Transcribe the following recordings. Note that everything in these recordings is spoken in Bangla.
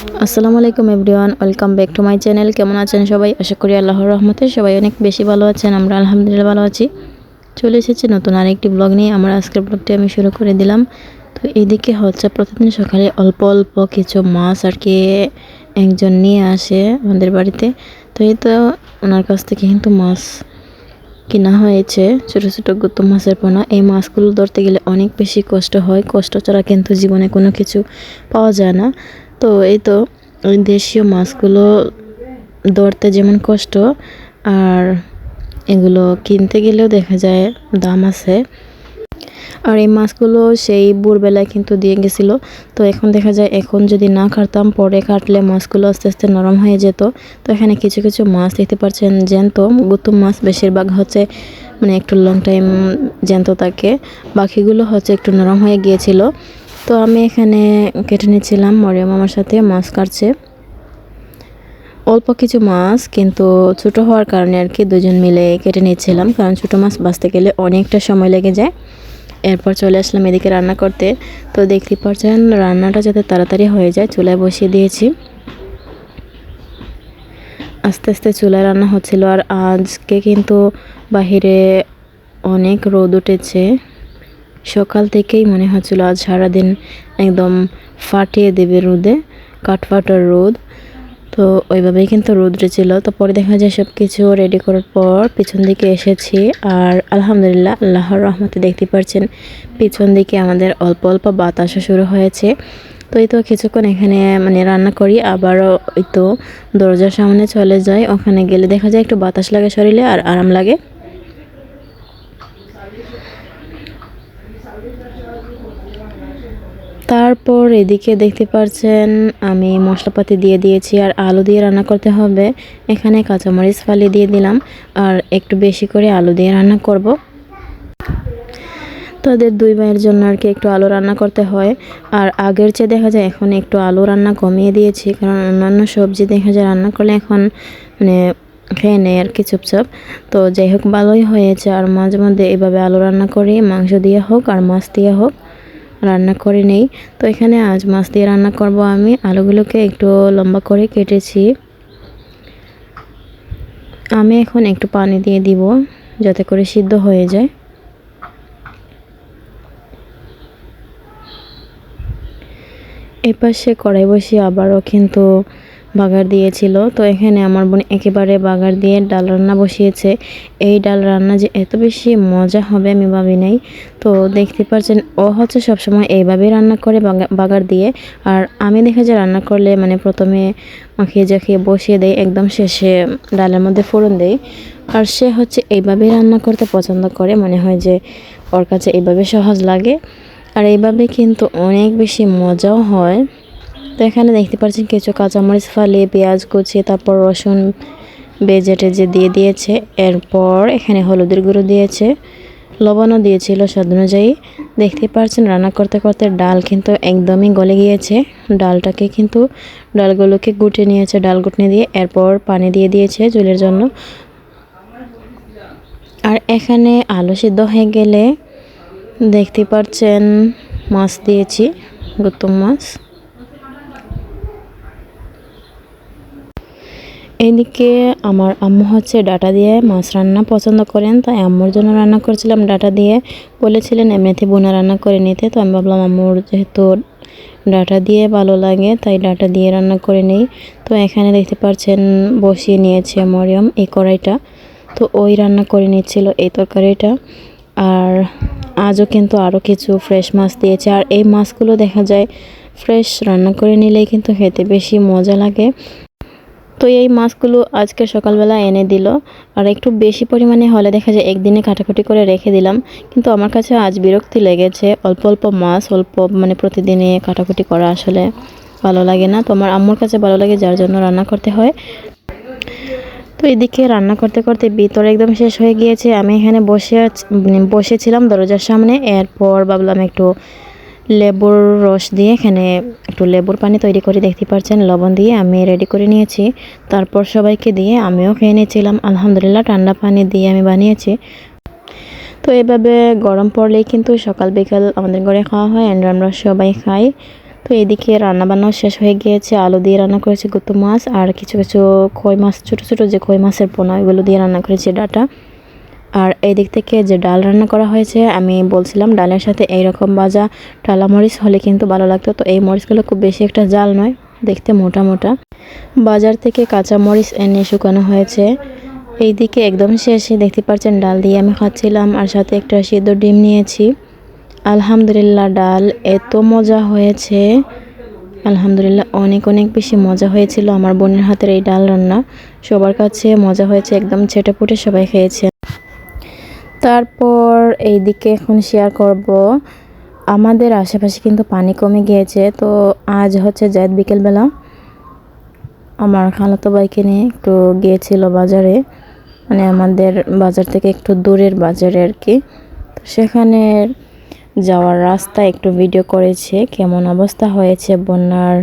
আসসালামু আলাইকুম everyone, welcome back to my channel. কেমন আছেন সবাই? আশা করি আল্লাহর রহমতে সবাই অনেক বেশি ভালো আছেন, আমরা আলহামদুলিল্লাহ ভালো আছি। চলে এসেছি নতুন আরেকটি ব্লগ নিয়ে। আমার আজকের ব্লগটি আমি শুরু করে দিলাম। তো এইদিকে হচ্ছে প্রতিদিন সকালে অল্প অল্প কিছু মাছ আর কি একজন নিয়ে আসে আমাদের বাড়িতে। তো এই তো ওনার কাছ থেকে কিন্তু মাছ কিনা হয়েছে ছোট ছোট গুত্তম মাছের পোনা। এই মাছগুলো ধরতে গেলে অনেক বেশি কষ্ট হয়। কষ্ট ছাড়া কিন্তু জীবনে কোনো কিছু পাওয়া যায় না। তো এই তো ওই দেশীয় মাছগুলো ধরতে যেমন কষ্ট, আর এগুলো কিনতে গেলেও দেখা যায় দাম আছে। আর এই মাছগুলো সেই ভোরবেলায় কিন্তু দিয়ে গেছিল। তো এখন দেখা যায় এখন যদি না কাটতাম পরে কাটলে মাছগুলো আস্তে আস্তে নরম হয়ে যেত। তো এখানে কিছু কিছু মাছ দেখতে পাচ্ছেন, জ্যান্ত। গুতুম মাছ বেশিরভাগ হচ্ছে মানে একটু লং টাইম জ্যান্ত থাকে। বাকিগুলো হচ্ছে একটু নরম হয়ে গিয়েছিল। তো আমি এখানে কেটে নিয়েছিলাম মরিয়ম আমার সাথে মাছ কাটছে। অল্প কিছু মাছ কিন্তু ছোট হওয়ার কারণে আর কি দুজন মিলে কেটে নিচ্ছিলাম। কারণ ছোটো মাছ বাঁচতে গেলে অনেকটা সময় লেগে যায়। এরপর চলে আসলাম এদিকে রান্না করতে। তো দেখতে পাচ্ছেন, রান্নাটা যাতে তাড়াতাড়ি হয়ে যায়, চুলায় বসিয়ে দিয়েছি। আস্তে আস্তে চুলায় রান্না হচ্ছিল। আর আজকে কিন্তু বাহিরে অনেক রোদ উঠেছে। সকাল থেকেই মনে হচ্ছিল আজ সারাদিন একদম ফাটিয়ে দেবে রোদে, কাঠফাটার রোদ। তো ওইভাবেই কিন্তু রোদ ছিল। তো পরে দেখা যায় সব কিছু রেডি করার পর পিছন দিকে এসেছি আর আলহামদুলিল্লাহ আল্লাহর রহমতে দেখতে পাচ্ছেন পিছন দিকে আমাদের অল্প অল্প বাতাসও শুরু হয়েছে। তো এই তো কিছুক্ষণ এখানে মানে রান্না করি, আবারও ওই তো দরজার সামনে চলে যাই। ওখানে গেলে দেখা যায় একটু বাতাস লাগে শরীরে আর আরাম লাগে। তারপর এদিকে দেখতে পাচ্ছেন আমি মশলাপাতি দিয়ে দিয়েছি আর আলু দিয়ে রান্না করতে হবে। এখানে কাঁচামরিচ ফালি দিয়ে দিলাম আর একটু বেশি করে আলু দিয়ে রান্না করব। তাদের দুই ভাইয়ের জন্য আর কি একটু আলু রান্না করতে হয়। আর আগের চেয়ে দেখা যায় এখন একটু আলু রান্না কমিয়ে দিয়েছি, কারণ অন্যান্য সবজি দেখা যায় রান্না করলে এখন মানে খেয়ে নেয় আর কি চুপচাপ। তো যাই হোক, ভালোই হয়েছে। আর মাঝে মধ্যে এভাবে আলু রান্না করি, মাংস দিয়ে হোক আর মাছ দিয়ে হোক। রান্না করে নেই। তো এখানে আজ মাছ দিয়ে রান্না করব আমি। আলুগুলোকে একটু লম্বা করে কেটেছি। আমি এখন একটু পানি দিয়ে দিব যাতে করে সিদ্ধ হয়ে যায়। এপাশে কড়াই বসিয়ে আবারও কিন্তু বাগার দিয়েছিল। তো এখানে আমার বোন একেবারে বাগার দিয়ে ডাল রান্না বসিয়েছে। এই ডাল রান্না যে এত বেশি মজা হবে আমি ভাবি নাই। তো দেখতে পাচ্ছেন ও হচ্ছে সবসময় এইভাবেই রান্না করে বাগার দিয়ে। আর আমি দেখে যে রান্না করলে মানে প্রথমে মাখিয়ে জাখিয়ে বসিয়ে দেয় একদম শেষে ডালের মধ্যে ফোড়ন দেয় আর সে হচ্ছে এইভাবেই রান্না করতে পছন্দ করে। মনে হয় যে ওর কাছে এইভাবে সহজ লাগে। আর এইভাবে কিন্তু অনেক বেশি মজাও হয়। তো এখানে দেখতে পাচ্ছেন কিছু কাঁচামরিচ ফালিয়ে, পেঁয়াজ কুচিয়ে তারপর রসুন বেজে টেজে দিয়ে দিয়েছে। এরপর এখানে হলুদের গুঁড়ো দিয়েছে, লবণও দিয়েছিল স্বাদ অনুযায়ী। দেখতে পাচ্ছেন রান্না করতে করতে ডাল কিন্তু একদমই গলে গিয়েছে। ডালটাকে কিন্তু ডালগুলোকে গুটে নিয়েছে, ডাল গুটনে দিয়ে, এরপর পানি দিয়ে দিয়েছে চুলের জন্য। আর এখানে আলু সিদ্ধ হয়ে গেলে দেখতে পাচ্ছেন মাছ দিয়েছি গৌতম মাছ। এদিকে আমার আম্মু হচ্ছে ডাটা দিয়ে মাছ রান্না পছন্দ করেন, তাই আম্মুর জন্য রান্না করেছিলাম ডাটা দিয়ে। বলেছিলেন এমনিতে বোনা রান্না করে নিতে, তো আমি ভাবলাম আম্মুর যেহেতু ডাটা দিয়ে ভালো লাগে, তাই ডাটা দিয়ে রান্না করে নেই। তো এখানে দেখতে পাচ্ছেন বসিয়ে নিয়েছে মরিয়ম এই কড়াইটা। তো ওই রান্না করে নিচ্ছিল এই তরকারিটা। আর আজও কিন্তু আরও কিছু ফ্রেশ মাছ দিয়েছে। আর এই মাছগুলো দেখা যায় ফ্রেশ রান্না করে নিলেই কিন্তু খেতে বেশি মজা লাগে। তো এই মাছগুলো আজকে সকালবেলা এনে দিল। আর একটু বেশি পরিমাণে হলে দেখা যায় একদিনে কাটাকুটি করে রেখে দিলাম। কিন্তু আমার কাছে আজ বিরক্তি লেগেছে। অল্প অল্প মাছ, অল্প মানে প্রতিদিনে কাটাকুটি করা আসলে ভালো লাগে না। তো আমার আম্মুর কাছে ভালো লাগে যার জন্য রান্না করতে হয়। তো এদিকে রান্না করতে করতে ভিতরে একদম শেষ হয়ে গিয়েছে। আমি এখানে বসে বসেছিলাম দরজার সামনে। এরপর ভাবলাম একটু লেবুর রস দিয়ে এখানে একটু লেবুর পানি তৈরি করে দেখতে পাচ্ছেন লবণ দিয়ে আমি রেডি করে নিয়েছি। তারপর সবাইকে দিয়ে আমিও খেয়ে নিয়েছিলাম, আলহামদুলিল্লাহ ঠান্ডা পানি দিয়ে আমি বানিয়েছি। তো এভাবে গরম পড়লেই কিন্তু সকাল বিকাল আমাদের ঘরে খাওয়া হয় অ্যান্ড আমরা সবাই খাই। তো এদিকে রান্নাবান্নাও শেষ হয়ে গিয়েছে, আলু দিয়ে রান্না করেছি গুত্তু মাছ, আর কিছু কিছু কই মাছ, ছোটো ছোটো যে কই মাছের পোনা, ওইগুলো দিয়ে রান্না করেছি ডাটা। আর এই দিক থেকে যে ডাল রান্না করা হয়েছে, আমি বলছিলাম ডালের সাথে এইরকম ভাজা টালা মরিচ হলে কিন্তু ভালো লাগতো। তো এই মরিচগুলো খুব বেশি একটা জাল নয়, দেখতে মোটা মোটা। বাজার থেকে কাঁচা মরিচ এনে শুকানো হয়েছে। এইদিকে একদম শেষে দেখতে পাচ্ছেন ডাল দিয়ে আমি খাচ্ছিলাম আর সাথে একটা সিদ্ধ ডিম নিয়েছি। আলহামদুলিল্লাহ ডাল এত মজা হয়েছে। আলহামদুলিল্লাহ অনেক অনেক বেশি মজা হয়েছিল আমার বোনের হাতের এই ডাল রান্না। সবার কাছে মজা হয়েছে, একদম ছেটে পুটে সবাই খেয়েছে। তারপর এই দিকে এখন শেয়ার করব। আমাদের আশেপাশে কিন্তু পানি কমে গিয়েছে, তো আজ হচ্ছে জায়দ বিকেলবেলা। আমার খালাতো বাইকে নিয়ে একটু গিয়েছিল বাজারে মানে আমাদের বাজার থেকে একটু দূরের বাজারে আর কি। তো সেখানে যাওয়ার রাস্তা একটু ভিডিও করেছে, কেমন অবস্থা হয়েছে, বন্যার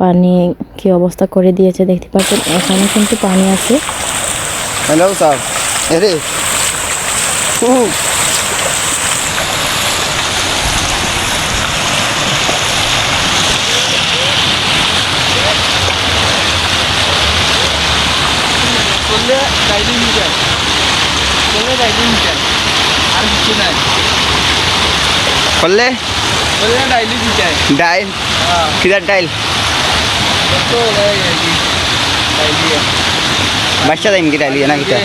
পানি কি অবস্থা করে দিয়েছে, দেখতে পাচ্ছেন? এখানে কিন্তু পানি আছে। হ্যালো স্যার করলে ডাইলি মিটার করলে ডাইলি মিটার আর কিছু নাই করলে করলে ডাইলি মিটার ডাইল হ্যাঁ কিদার ডাইল তো ডাইলি বাচ্চা দাইন কি ডাইল না কিটা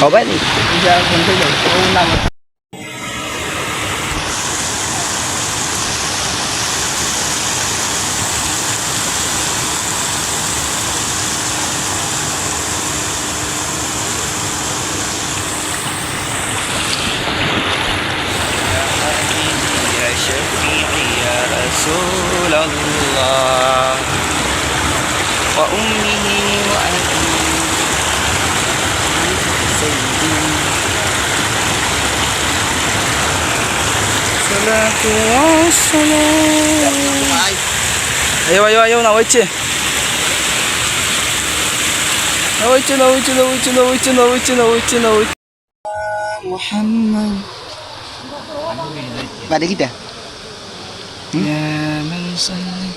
có bệnh رسول الله. وأمه وأبيه Ayaw, ayaw, ayaw, nawitsi. Nawitsi, nawitsi, nawitsi, nawitsi, nawitsi, nawitsi, nawitsi. Muhammad. Pada kita? Ya, man salli.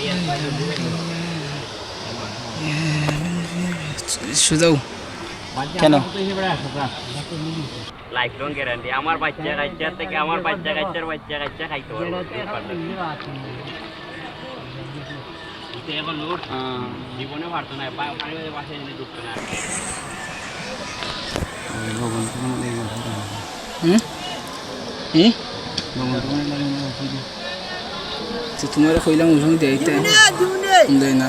Ya, man salli. Sudah. কেন? লাইফ লং বাচ্চা কাচ্চার বাচ্চা কাচ্চার বাচ্চা কাচ্চা তোমার কইলাম উঠুন দেয় না।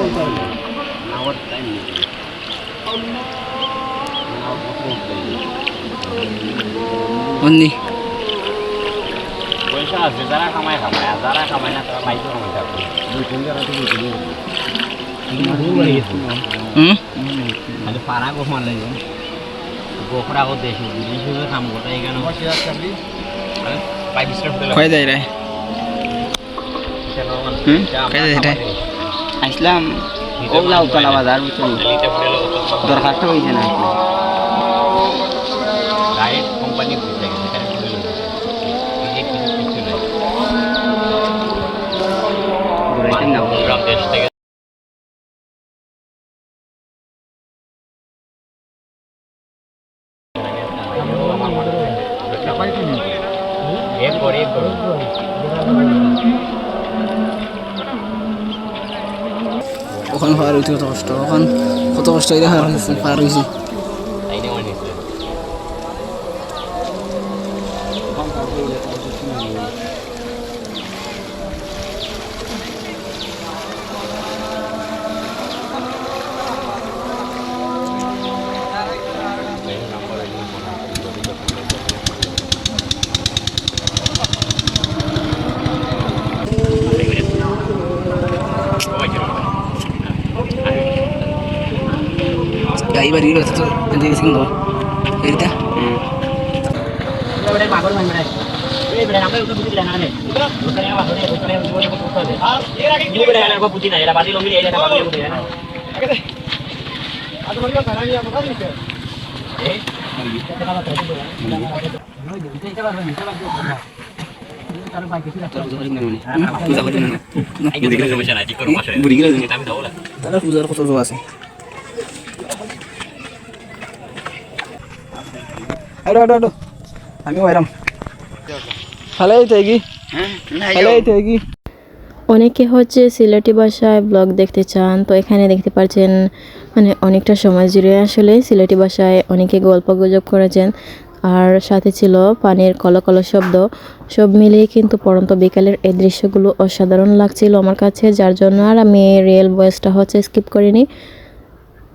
করতে হবে নেওয়ার টাইম নেই। অন্যি। পয়সা আছে যারা কামায় কামায় আর কামাই থাকবে দুই তিন যারা তো বুঝলি পাড়া কাম করতে এখানে হ্যাঁ? পাইপ যায় আসলাম ওগুলা উতলা বাজার দরখাস্ত হয়েছে না। কত কষ্ট এখন কত কষ্ট হইতে পার হইছে এইবার এই তো এদিকে গেছি কিন্তু এইটা বুড়ি গেলে আছে আরে আরে আমি ওইরাম ভালো কি? ভালো কি? অনেকে হচ্ছে সিলেটি ভাষায় ব্লগ দেখতে চান, তো এখানে দেখতে পাচ্ছেন মানে অনেকটা সময় জুড়ে আসলে সিলেটি ভাষায় অনেকে গল্প গুজব করেছেন, আর সাথে ছিল পানির কলকল শব্দ, সব মিলিয়ে কিন্তু পরন্ত বিকালের এই দৃশ্যগুলো অসাধারণ লাগছিল আমার কাছে, যার জন্য আর আমি রিয়েল ভয়েসটা হচ্ছে স্কিপ করিনি।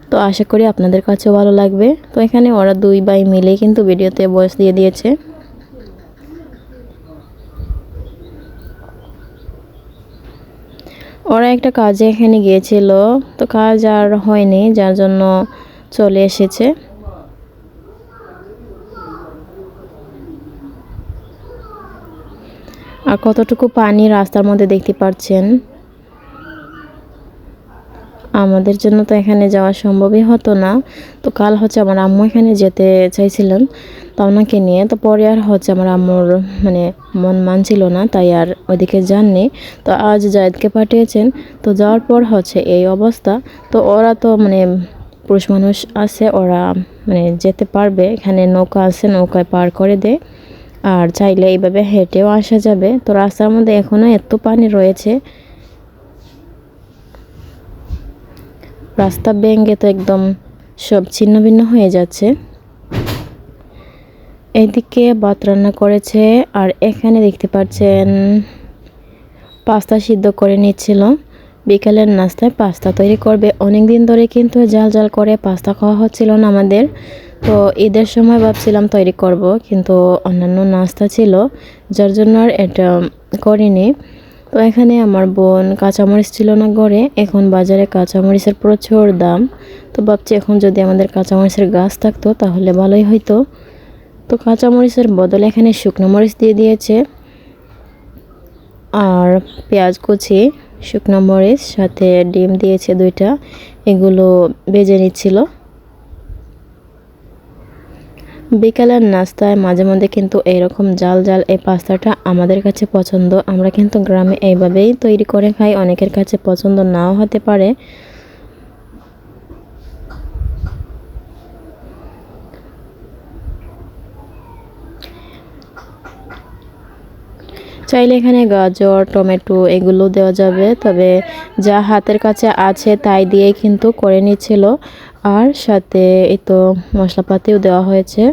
তো আশা করি আপনাদের কাছেও ভালো লাগবে। তো এখানে ওরা দুই ভাই মিলে কিন্তু ভিডিওতে বয়স দিয়ে দিয়েছে। ওরা একটা কাজে এখানে গিয়েছিল। তো কাজ আর হয়নি, যার জন্য চলে এসেছে। আর কতটুকু পানি রাস্তার মধ্যে দেখতে পাচ্ছেন? আমাদের জন্য তো এখানে যাওয়া সম্ভবই হতো না। তো কাল হচ্ছে আমার আম্মু এখানে যেতে চাইছিলেন তা ওনাকে নিয়ে। তো পরে আর হচ্ছে আমার আম্মুর মানে মন মানছিল না, তাই আর ওইদিকে যাননি। তো আজ জায়দকে পাঠিয়েছেন। তো যাওয়ার পর হচ্ছে এই অবস্থা। তো ওরা তো মানে পুরুষ মানুষ আছে, ওরা মানে যেতে পারবে। এখানে নৌকা আছে, নৌকায় পার করে দেয় আর চাইলে এইভাবে হেঁটেও আসা যাবে। তো রাস্তার মধ্যে এখনও এত পানি রয়েছে। রাস্তা ভেঙে তো একদম সব ছিন্ন ভিন্ন হয়ে যাচ্ছে। এদিকে ভাত রান্না করেছে আর এখানে দেখতে পাচ্ছেন পাস্তা সিদ্ধ করে নিচ্ছিল। বিকালের নাস্তায় পাস্তা তৈরি করবে। অনেক দিন ধরে কিন্তু জাল জাল করে পাস্তা খাওয়া হচ্ছিল না আমাদের। তো ঈদের সময় ভাবছিলাম তৈরি করব, কিন্তু অন্যান্য নাস্তা ছিল, যার জন্য আর এটা করিনি। তো এখানে আমার বোন কাঁচামরিচ ছিল না গড়ে এখন বাজারে কাঁচামরিচের প্রচুর দাম। তো ভাবছি এখন যদি আমাদের কাঁচামরিচের গাছ থাকতো তাহলে ভালোই হইতো। তো কাঁচামরিচের বদলে এখানে শুকনো মরিচ দিয়ে দিয়েছে। আর পেঁয়াজ কুচি, শুকনো মরিচ, সাথে ডিম দিয়েছে দুইটা। এগুলো বেজে নিচ্ছিল। বিকালের নাস্তায় মাঝে মধ্যে কিন্তু এইরকম জাল জাল এই পাস্তাটা আমাদের কাছে পছন্দ। আমরা কিন্তু গ্রামে এইভাবেই তৈরি করে খাই, অনেকের কাছে পছন্দ নাও হতে পারে। চাইলে এখানে গাজর, টমেটো এগুলো দেওয়া যাবে, তবে যা হাতের কাছে আছে তাই দিয়েই কিন্তু করে নিচ্ছিল। আর সাথে এই তো মশলাপাতিও দেওয়া হয়েছে।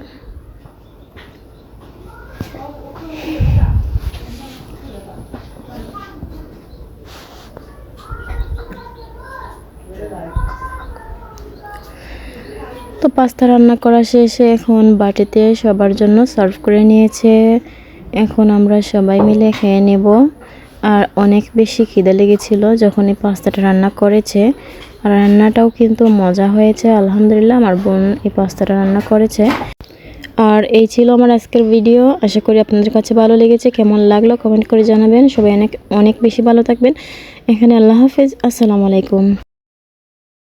তো পাস্তা রান্না করা শেষে এখন বাটিতে সবার জন্য সার্ভ করে নিয়েছে। এখন আমরা সবাই মিলে খেয়ে নেব। আর অনেক বেশি খিদে লেগেছিল যখন এই পাস্তাটা রান্না করেছে। আর রান্নাটাও কিন্তু মজা হয়েছে, আলহামদুলিল্লাহ আমার বোন এই পাস্তাটা রান্না করেছে। আর এই ছিল আমার আজকের ভিডিও আশা করি আপনাদের কাছে ভালো লেগেছে। কেমন লাগল কমেন্ট করে জানাবেন। সবাই অনেক অনেক বেশি ভালো থাকবেন। এখানে আল্লাহ হাফেজ। আসসালামু আলাইকুম।